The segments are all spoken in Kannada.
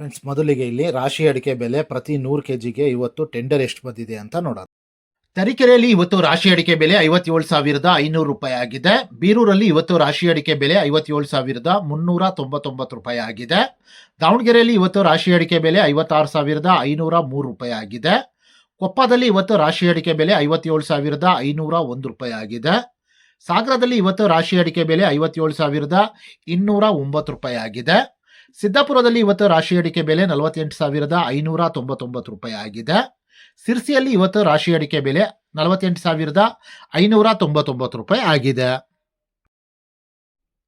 ಫ್ರೆಂಡ್ಸ್ ಮೊದಲಿಗೆ ಇಲ್ಲಿ ರಾಶಿ ಅಡಿಕೆ ಬೆಲೆ ಪ್ರತಿ ನೂರು ಕೆ ಜಿಗೆ ಇವತ್ತು ಟೆಂಡರ್ ಎಷ್ಟು ಬಂದಿದೆ ಅಂತ ನೋಡೋಣ. ತರೀಕೆರೆಯಲ್ಲಿ ಇವತ್ತು ರಾಶಿ ಅಡಿಕೆ ಬೆಲೆ ಐವತ್ತೇಳು ಸಾವಿರದ ಐನೂರು ರೂಪಾಯಿ ಆಗಿದೆ. ಬೀರೂರಲ್ಲಿ ಇವತ್ತು ರಾಶಿ ಅಡಿಕೆ ಬೆಲೆ ಐವತ್ತೇಳು ಸಾವಿರದ ಮುನ್ನೂರ ತೊಂಬತ್ತೊಂಬತ್ತು ರೂಪಾಯಿ ಆಗಿದೆ. ದಾವಣಗೆರೆಯಲ್ಲಿ ಇವತ್ತು ರಾಶಿ ಅಡಿಕೆ ಬೆಲೆ ಐವತ್ತಾರು ಸಾವಿರದ ಐನೂರ ಮೂರು ರೂಪಾಯಿ ಆಗಿದೆ. ಕೊಪ್ಪದಲ್ಲಿ ಇವತ್ತು ರಾಶಿ ಅಡಿಕೆ ಬೆಲೆ ಐವತ್ತೇಳು ಸಾವಿರದ ಐನೂರ ಒಂದು ರೂಪಾಯಿ ಆಗಿದೆ. ಸಾಗರದಲ್ಲಿ ಇವತ್ತು ರಾಶಿ ಅಡಿಕೆ ಬೆಲೆ ಐವತ್ತೇಳು ಸಾವಿರದ ಇನ್ನೂರ ಒಂಬತ್ತು ರೂಪಾಯಿ ಆಗಿದೆ. ಸಿದ್ದಾಪುರದಲ್ಲಿ ಇವತ್ತು ರಾಶಿ ಅಡಿಕೆ ಬೆಲೆ ನಲವತ್ತೆಂಟು ಸಾವಿರದ ಐನೂರ ತೊಂಬತ್ತೊಂಬತ್ತು ರೂಪಾಯಿ ಆಗಿದೆ. ಸಿರ್ಸಿಯಲ್ಲಿ ಇವತ್ತು ರಾಶಿ ಅಡಿಕೆ ಬೆಲೆ ನಲವತ್ತೆಂಟು ಸಾವಿರದ ಐನೂರ ತೊಂಬತ್ತೊಂಬತ್ತು ರೂಪಾಯಿ ಆಗಿದೆ.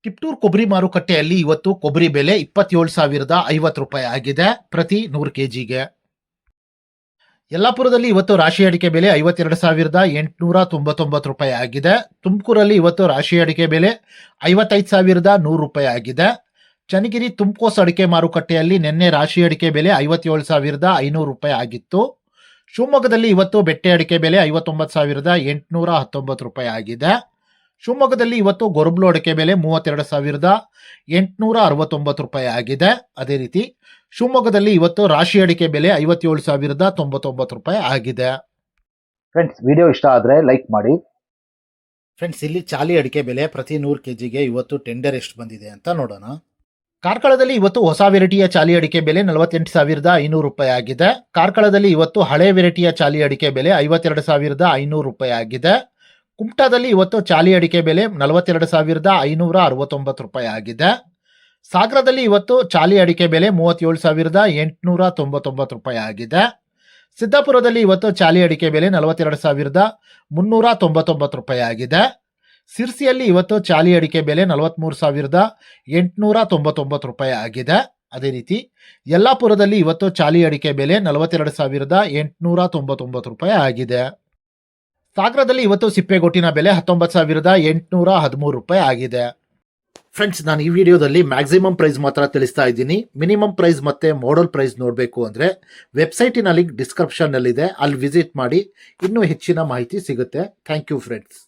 ಕಿಪ್ಟೂರ್ ಕೊಬ್ಬರಿ ಮಾರುಕಟ್ಟೆಯಲ್ಲಿ ಇವತ್ತು ಕೊಬ್ಬರಿ ಬೆಲೆ ಇಪ್ಪತ್ತೇಳು ಸಾವಿರದ ಐವತ್ತು ರೂಪಾಯಿ ಆಗಿದೆ ಪ್ರತಿ ನೂರು ಕೆಜಿಗೆ. ಯಲ್ಲಾಪುರದಲ್ಲಿ ಇವತ್ತು ರಾಶಿ ಅಡಿಕೆ ಬೆಲೆ ಐವತ್ತೆರಡು ಸಾವಿರದ ಎಂಟುನೂರ ತೊಂಬತ್ತೊಂಬತ್ತು ರೂಪಾಯಿ ಆಗಿದೆ. ತುಮಕೂರಲ್ಲಿ ಇವತ್ತು ರಾಶಿ ಅಡಿಕೆ ಬೆಲೆ ಐವತ್ತೈದು ಸಾವಿರದ ನೂರು ರೂಪಾಯಿ ಆಗಿದೆ. ಚನ್ನಗಿರಿ ತುಮಕೋಸ್ ಅಡಿಕೆ ಮಾರುಕಟ್ಟೆಯಲ್ಲಿ ನಿನ್ನೆ ರಾಶಿ ಅಡಿಕೆ ಬೆಲೆ ಐವತ್ತೇಳು ಸಾವಿರದ ಐನೂರು ರೂಪಾಯಿ ಆಗಿತ್ತು. ಶಿವಮೊಗ್ಗದಲ್ಲಿ ಇವತ್ತು ಬೆಟ್ಟೆ ಅಡಿಕೆ ಬೆಲೆ ಐವತ್ತೊಂಬತ್ತು ಸಾವಿರದ ಎಂಟುನೂರ ಹತ್ತೊಂಬತ್ತು ರೂಪಾಯಿ ಆಗಿದೆ. ಶಿವಮೊಗ್ಗದಲ್ಲಿ ಇವತ್ತು ಗೊರಬ್ಲು ಅಡಿಕೆ ಬೆಲೆ ಮೂವತ್ತೆರಡು ಸಾವಿರದ ಎಂಟುನೂರ ಅರವತ್ತೊಂಬತ್ತು ರೂಪಾಯಿ ಆಗಿದೆ. ಅದೇ ರೀತಿ ಶಿವಮೊಗ್ಗದಲ್ಲಿ ಇವತ್ತು ರಾಶಿ ಅಡಿಕೆ ಬೆಲೆ ಐವತ್ತೇಳು ಸಾವಿರದ ತೊಂಬತ್ತೊಂಬತ್ತು ರೂಪಾಯಿ ಆಗಿದೆ. ಫ್ರೆಂಡ್ಸ್ ವಿಡಿಯೋ ಇಷ್ಟ ಆದರೆ ಲೈಕ್ ಮಾಡಿ. ಫ್ರೆಂಡ್ಸ್ ಇಲ್ಲಿ ಚಾಲಿ ಅಡಿಕೆ ಬೆಲೆ ಪ್ರತಿ ನೂರು ಕೆ ಜಿಗೆ ಇವತ್ತು ಟೆಂಡರ್ ಎಷ್ಟು ಬಂದಿದೆ ಅಂತ ನೋಡೋಣ. ಕಾರ್ಕಳದಲ್ಲಿ ಇವತ್ತು ಹೊಸ ವೆರೈಟಿಯ ಚಾಲಿ ಅಡಿಕೆ ಬೆಲೆ ನಲವತ್ತೆಂಟು ಸಾವಿರದ ಐನೂರು ರೂಪಾಯಿ ಆಗಿದೆ. ಕಾರ್ಕಳದಲ್ಲಿ ಇವತ್ತು ಹಳೆ ವೆರೈಟಿಯ ಚಾಲಿ ಅಡಿಕೆ ಬೆಲೆ ಐವತ್ತೆರಡು ಸಾವಿರದ ಐನೂರು ರೂಪಾಯಿ ಆಗಿದೆ. ಕುಮಟಾದಲ್ಲಿ ಇವತ್ತು ಚಾಲಿ ಅಡಿಕೆ ಬೆಲೆ ನಲವತ್ತೆರಡು ಸಾವಿರದ ಐನೂರ ಅರವತ್ತೊಂಬತ್ತು ರೂಪಾಯಿ ಆಗಿದೆ. ಸಾಗರದಲ್ಲಿ ಇವತ್ತು ಚಾಲಿ ಅಡಿಕೆ ಬೆಲೆ ಮೂವತ್ತೇಳು ಸಾವಿರದ ಎಂಟುನೂರ ತೊಂಬತ್ತೊಂಬತ್ತು ರೂಪಾಯಿ ಆಗಿದೆ. ಸಿದ್ದಾಪುರದಲ್ಲಿ ಇವತ್ತು ಚಾಲಿ ಅಡಿಕೆ ಬೆಲೆ ನಲವತ್ತೆರಡು ಸಾವಿರದ ಮುನ್ನೂರ ತೊಂಬತ್ತೊಂಬತ್ತು ರೂಪಾಯಿ ಆಗಿದೆ. ಸಿರ್ಸಿಯಲ್ಲಿ ಇವತ್ತು ಚಾಲಿ ಅಡಿಕೆ ಬೆಲೆ ನಲವತ್ತ್ಮೂರು ಸಾವಿರದ ಎಂಟುನೂರ ತೊಂಬತ್ತೊಂಬತ್ತು ರೂಪಾಯಿ ಆಗಿದೆ. ಅದೇ ರೀತಿ ಯಲ್ಲಾಪುರದಲ್ಲಿ ಇವತ್ತು ಚಾಲಿ ಅಡಿಕೆ ಬೆಲೆ ನಲವತ್ತೆರಡು ಸಾವಿರದ ಎಂಟುನೂರ ತೊಂಬತ್ತೊಂಬತ್ತು ರೂಪಾಯಿ ಆಗಿದೆ. ಸಾಗರದಲ್ಲಿ ಇವತ್ತು ಸಿಪ್ಪೆಗೊಟ್ಟಿನ ಬೆಲೆ ಹತ್ತೊಂಬತ್ತು ಸಾವಿರದ ಎಂಟುನೂರ ಹದಿಮೂರು ರೂಪಾಯಿ ಆಗಿದೆ. ಫ್ರೆಂಡ್ಸ್, ನಾನು ಈ ವಿಡಿಯೋದಲ್ಲಿ ಮ್ಯಾಕ್ಸಿಮಮ್ ಪ್ರೈಸ್ ಮಾತ್ರ ತಿಳಿಸ್ತಾ ಇದ್ದೀನಿ. ಮಿನಿಮಮ್ ಪ್ರೈಸ್ ಮತ್ತೆ ಮಾಡಲ್ ಪ್ರೈಸ್ ನೋಡಬೇಕು ಅಂದರೆ ವೆಬ್ಸೈಟಿನ ಲಿಂಕ್ ಡಿಸ್ಕ್ರಿಪ್ಷನ್ನಲ್ಲಿದೆ. ಅಲ್ಲಿ ವಿಸಿಟ್ ಮಾಡಿ ಇನ್ನೂ ಹೆಚ್ಚಿನ ಮಾಹಿತಿ ಸಿಗುತ್ತೆ. Thank you, friends.